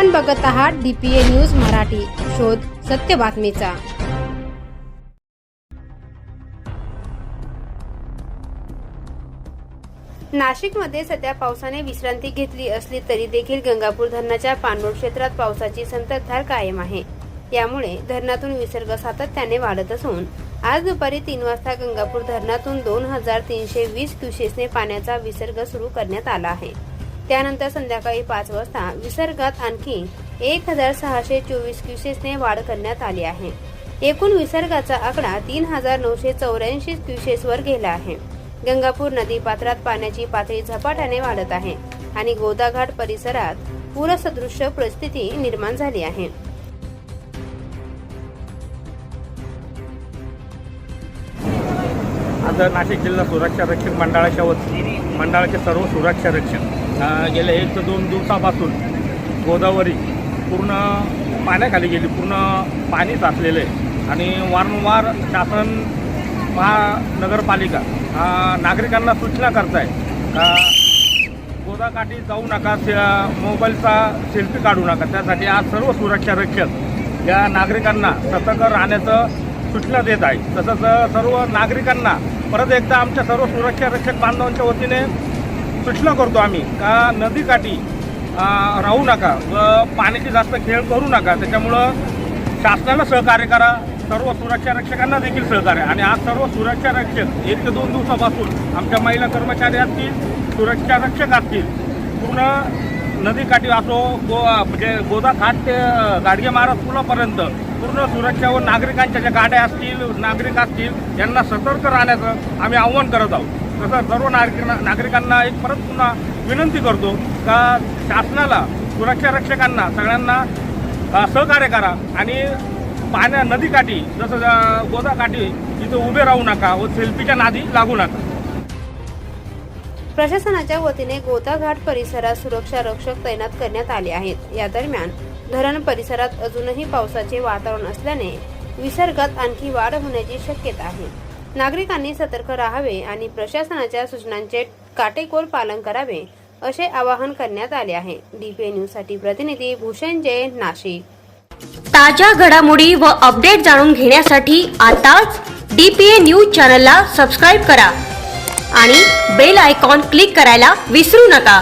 आपण बघत आहात डीपीए न्यूज मराठी. शोध सत्य बातमीचा. नाशिकमध्ये सध्या पावसाने विश्रांती घेतली असली तरी देखील गंगापूर धरणाच्या पाणलोट क्षेत्रात पावसाची संततधार कायम आहे. यामुळे धरणातून विसर्ग सातत्याने वाढत असून आज दुपारी तीन वाजता गंगापूर धरणातून दोन हजार तीनशे वीस क्युसेसने पाण्याचा विसर्ग सुरू करण्यात आला आहे. त्यानंतर संध्याकाळी पाच वाजता विसर्गात आणखी एक हजार सहाशे चोवीस क्युसेसने वाढ करण्यात आली आहे. एकूण विसर्गाचा आकडा तीन हजार नऊशे चौऱ्याऐंशी क्युसेसवर गेला आहे. गंगापूर नदी पात्रात पाण्याची पातळी झपाट्याने वाढत आहे आणि गोदाघाट परिसरात पूरसदृश्य परिस्थिती निर्माण झाली आहे. आज नाशिक जिल्हा सुरक्षा रक्षक मंडळाच्या वतीने मंडळाचे सर्व सुरक्षा रक्षक गेल्या एक ते दोन दिवसापासून गोदावरी पूर्ण पाण्याखाली गेली पूर्ण पाणी साचलेलं आहे. आणि वारंवार शासन महानगरपालिका नागरिकांना सूचना करत आहे गोदाकाठी जाऊ नका से- मोबाईलचा सेल्फी काढू नका. त्यासाठी आज सर्व सुरक्षा रक्षक या नागरिकांना सतर्क राहण्याचं सूचना देत आहे. तसंच सर्व नागरिकांना परत एकदा आमच्या सर्व सुरक्षा रक्षक बांधवांच्या वतीने प्रश्न करतो आम्ही का नदीकाठी राहू नका व पाण्याची जास्त खेळ करू नका. त्याच्यामुळं शासनाला सहकार्य करा. सर्व सुरक्षा रक्षकांना देखील सहकार्य. आणि आज सर्व सुरक्षा रक्षक एक ते दोन दिवसापासून आमच्या महिला कर्मचारी असतील सुरक्षा रक्षक असतील पूर्ण नदीकाठी असो गो म्हणजे गोदा घाट ते गाडगे महाराज पुलापर्यंत पूर्ण सुरक्षा व नागरिकांच्या ज्या गाड्या असतील नागरिक असतील यांना सतर्क राहण्याचं आम्ही आव्हान करत आहोत. तसं सर्व नागरिकांना नागरिकांना एक परत पुन्हा विनंती करतो का शासनाला सुरक्षा रक्षकांना सगळ्यांना सहकार्य करा आणि पाण्या नदीकाठी जसं गोदाकाठी इथं उभे राहू नका व सेल्फीच्या नादी लागू नका. प्रशासनाच्या वतीने गोताघाट परिसरात सुरक्षा रक्षक तैनात करण्यात आले आहेत. या दरम्यान धरण परिसरात अजूनही पावसाचे वातावरण असल्याने विसर्गात आणखी वाढ होण्याची शक्यता आहे. नागरिकांनी सतर्क राहावे आणि प्रशासनाच्या सूचनांचे काटेकोर पालन करावे असे आवाहन करण्यात आले आहे. डीपीए न्यूजसाठी प्रतिनिधी भूषण जैन नाशिक. ताज्या घडामोडी व अपडेट जाणून घेण्यासाठी आताच डीपीए न्यूज चॅनलला सबस्क्राईब करा आणि बेल आयकॉन क्लिक करायला विसरू नका.